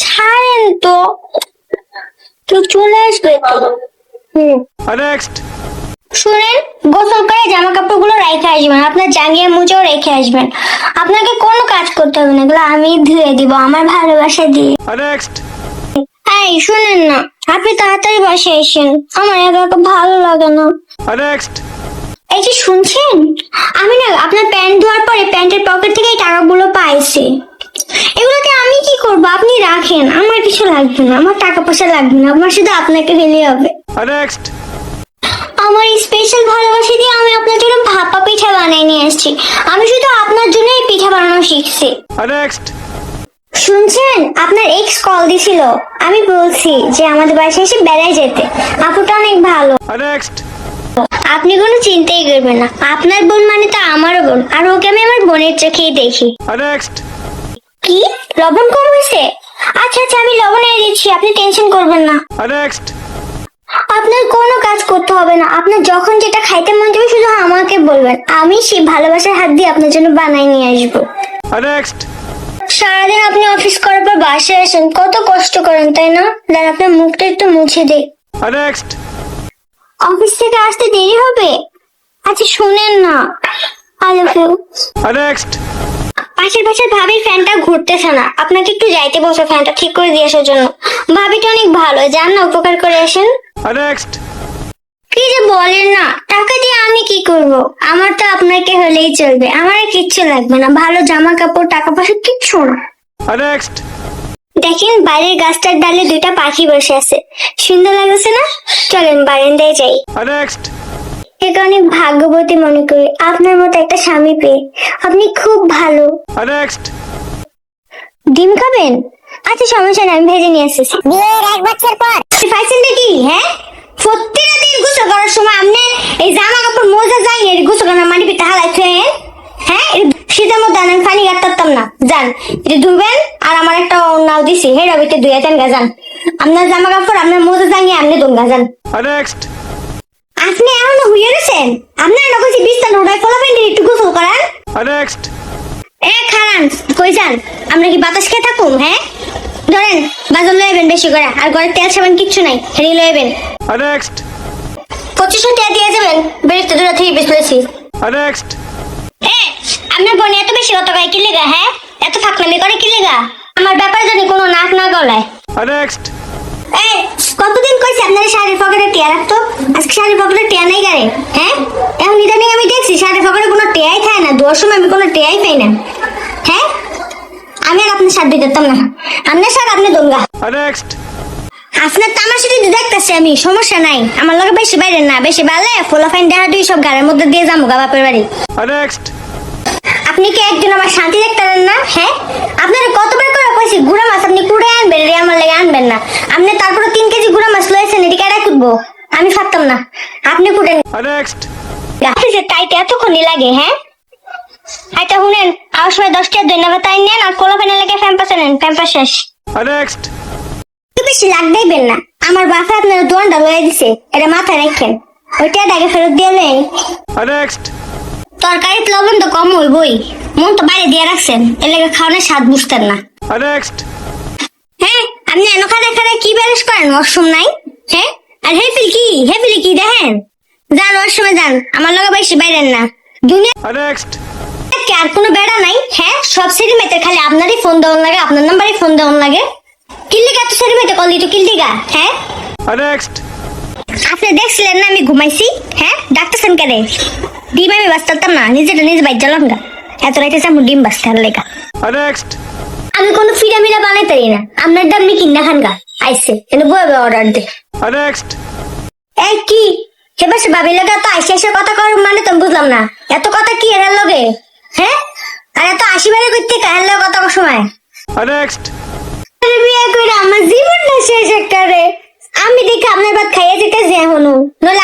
ছাড়েন তো। কেউ চলে আসবে। তো হুম। Next. শুনেন গোসল করে জামা কাপড়গুলো রেখে আসবেন। আপনার জাঙ্গিয়া মুজেও রেখে আসবেন। আপনাকে কোনো কাজ করতে হবে না এগুলো আমি ধুয়ে দিব আমার ভালোবাসা দিয়ে। Next. এই শুনেন না আপনি তাড়াতাড়ি বাসে এসেন। আমার একা একা ভালো লাগে না। Next. এই যে শুনছেন? আমি না আপনার প্যান্ট ধোয়ার পরে প্যান্টের পকেট থেকে এই টাকাগুলো পাইছি। এগুলোকে আমি কি করব? আপনি রাখেন। আমার কিছু লাগবে না। আমার টাকা পয়সা লাগবে না। আমার শুধু আপনাকে দিলেই হবে। Next. আমার স্পেশাল ভালোবাসা দিয়ে আমি আপনার জন্য ভাপা পিঠা বানিয়ে নিয়ে এসেছি। আমি শুধু আপনার জন্য এই পিঠা বানানো শিখছি। Next. শুনছেন? আপনার এক্স কল দিছিল। আমি বলছি যে আমাদের বাসায় এসে বেড়ায় যেতে। আপুটা অনেক ভালো। Next. আপনি কোনো চিন্তাই করবেন না। আপনার বোন মানে তো আমারও বোন। আর ওকে আমি আমার বোনের চোখেই দেখি। Next. কি? লবণ কম হয়েছে? আচ্ছা আচ্ছা আমি লবণ এনে দিচ্ছি আপনি টেনশন করবেন না। Next. আপনার কোনো কাজ করতে হবে না। আপনার যখন যেটা খাইতে মন যাবে শুধু আমাকে বলবেন। আমি সেই ভালোবাসার হাত দিয়ে আপনার জন্য বানাই নিয়ে আসব। Next. সারাদিন আপনি অফিস করার পর বাসায় আসেন। কত কষ্ট করেন তাই না? দাঁড়া আপনার মুখটা একটু মুছে দেই। Next. অফিস থেকে আসতে দেরি হবে? আচ্ছা শুনেন না। I love you Next. পাশের পাশের ভাবির ফ্যানটা ঘুরতেছে না। আপনাকে একটু যাইতে বসো ফ্যানটা ঠিক করে দিয়ে আসার জন্য। ভাবিটা অনেক ভালো। যান না উপকার করে আসেন. কি যে বলেন না টাকা দিয়ে আমি কি করব? আমার তো আপনাকে হলেই চলবে। আমার আর কিচ্ছু লাগবে না। ভালো জামা কাপড় টাকা পয়সা কিচ্ছু না. দেখেন বাইরের গাছটার ডালে দুইটা পাখি বসে আছে। সুন্দর লাগছে না? চলেন বারান্দায় যাই। Next. একে অনেক ভাগ্যবতী মনে করি আপনার মতো একটা স্বামী পেয়ে আপনি খুব ভালো। ডিম খাবেন? আচ্ছা সমস্যা নেই আমি ভেজে নিয়ে আসতেছি। বিয়ের এক বছর পর। হ্যাঁ? প্রত্যেকটা দিন গোসল করার সময় আপনি এই জামা কাপড় মোজা যাই এর গোসল করার মাটি পিঠা হালাইছেন? হ্যাঁ? শীতের মধ্যে আমি পানি কাটতাম না। যান এটা ধুবেন আর আমার একটা নাও দিছি। হে রবিতে দুই তেন গা যান। আপনার জামা কাপড় আপনার মোজা জাঙ্গিয়ে আপনি দোন গা যান Next. আপনি এখনও হুইয়ে গেছেন? আপনার নকশি বিস্তার উঠায় ফলাফেন একটু গোসল করান। Next. এ খারান কই যান? আমরা কি বাতাস খেয়ে থাকুম হ্যাঁ? ধরেন বাজার লইবেন বেশি করে আর ঘরে তেল সাবান কিচ্ছু নাই হেরি লইবেন Next. পঁচিশশো টাকা দিয়ে যাবেন বেরিতে দুটো থেকে বেশি Next. এ আপনার বোন এত বেশি কত কয় কি লেগা হ্যাঁ? এত ফাঁকনামি করে কি লেগা? আমার ব্যাপারে জানি কোনো নাক না গলায়। Next. এই কতদিন কইছি আপনার শাড়ির পকেটে টিয়া রাখতো? আজকে শাড়ির পকেটে টিয়া নাই গারে হ্যাঁ? এখন ইদানিং আমি দেখছি শাড়ির পকেটে কোনো টিয়াই থাকে না দুয়ার সময় আমি কোনো টিয়াই পাই না হ্যাঁ? আমি আর আপনার সাথে দিতাম না। আপনার সাথে আপনি দঙ্গা. আপনার তামাশা যদি দেখতেছি আমি সমস্যা নাই। আমার লগে বেশি বাইরে না বেশি বাড়লে ফোলাফাইন দেখা দুই সব গাড়ির মধ্যে দিয়ে যাব গা বাপের বাড়ি. আপনি কি একদিন আমার শান্তি দেখতে পারেন না হ্যাঁ? আপনারা কতবার কইছি গুড়া মাছ আপনি কুড়ে আনবেন রে আমার লেগে আনবেন না। আপনি তারপরে তিন কেজি গুড়া মাছ লয়েছেন এদিকে এটাই কুটবো আমি পারতাম না। আপনি কুটেন। Next. গাছে টাইতে এতক্ষণই লাগে হ্যাঁ? আচ্ছা শুনেন আমার সময় দশটা ধন্যবাদ তাই নেন আর কোলা ফেনে লেগে ফ্যাম্পাসে নেন ফ্যাম্পাস শেষ. একটু বেশি লাগ দেবেন না। আমার বাপা আপনার দোয়ানটা লয়ে দিছে এটা মাথায় রাখেন। ওইটা আগে ফেরত দিয়ে নেই Next. তরকারিতে লবণ তো কম হইবই। মন তো বাইরে দিয়ে রাখছেন এর লেগে খাওয়ানোর স্বাদ বুঝতেন না। Next. হ্যাঁ আপনি এনখানে এখানে কি ব্যালেন্স করেন? ওয়াশরুম নাই? হ্যাঁ? আর হেফিল কি? হেফিল কি? দেখেন। যান ওয়াশরুমে যান। আমার লগে বেশি বাইরেন না। দুনিয়া. কি আর কোনো বেড়া নাই হ্যাঁ? সব সেরিমেতে খালি আপনারই ফোন দেওয়ার লাগে আপনার নাম্বারই ফোন দেওয়ার লাগে। কিল্লিগা তো সেরিমেতে কল দিত কিল্লিগা হ্যাঁ Next. আপনি দেখছিলেন না আমি ঘুমাইছি হ্যাঁ? ডাকতেছেন কেন? ডিম আমি বাঁচতাম না নিজেটা নিজে বাইর জ্বালাম গা। এত রাইতে আমি ডিম বাঁচতে আর লেগা Next. আমি কোনো ফিরা মিরা বানাইতে পারি না। আপনার দাম নি কিনা খান গা আইসে এনে বয়ে অর্ডার দে। Next. এই কি? হেবার সে ভাবি লাগা তো আইসে এসে কথা কর মানে তো বুঝলাম না। এত কথা কি এর লগে? হ্যাঁ? আর এত আশি বারে করতে কার লগে কথা কর সময়? Next. আরে বিয়ে করে আমার জীবনটা শেষ করে আমি দেখি আপনার ভাত খাইয়ে যেতে যে এখনও নলে